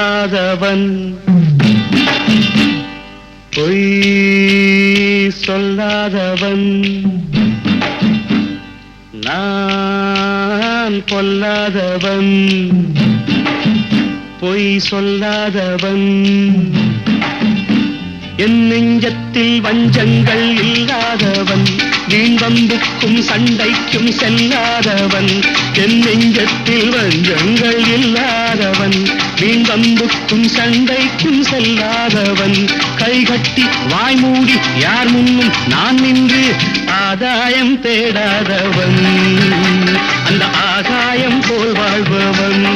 சொல்லாதவன். பொய் சொல்லாதவன். நான் கொல்லாதவன் பொய் சொல்லாதவன். என் நெஞ்சத்தில் வஞ்சங்கள் இல்லாதவன். வீண்வம்புக்கும் சண்டைக்கும் செல்லாதவன். என் வஞ்சங்கள் இல்லாதவன் வீண்வம்புக்கும் சண்டைக்கும் செல்லாதவன். கைகட்டி வாய்மூடி யார் முன்னும் நான் நின்று ஆதாயம் தேடாதவன். அந்த ஆகாயம் போல் வாழ்பவன்.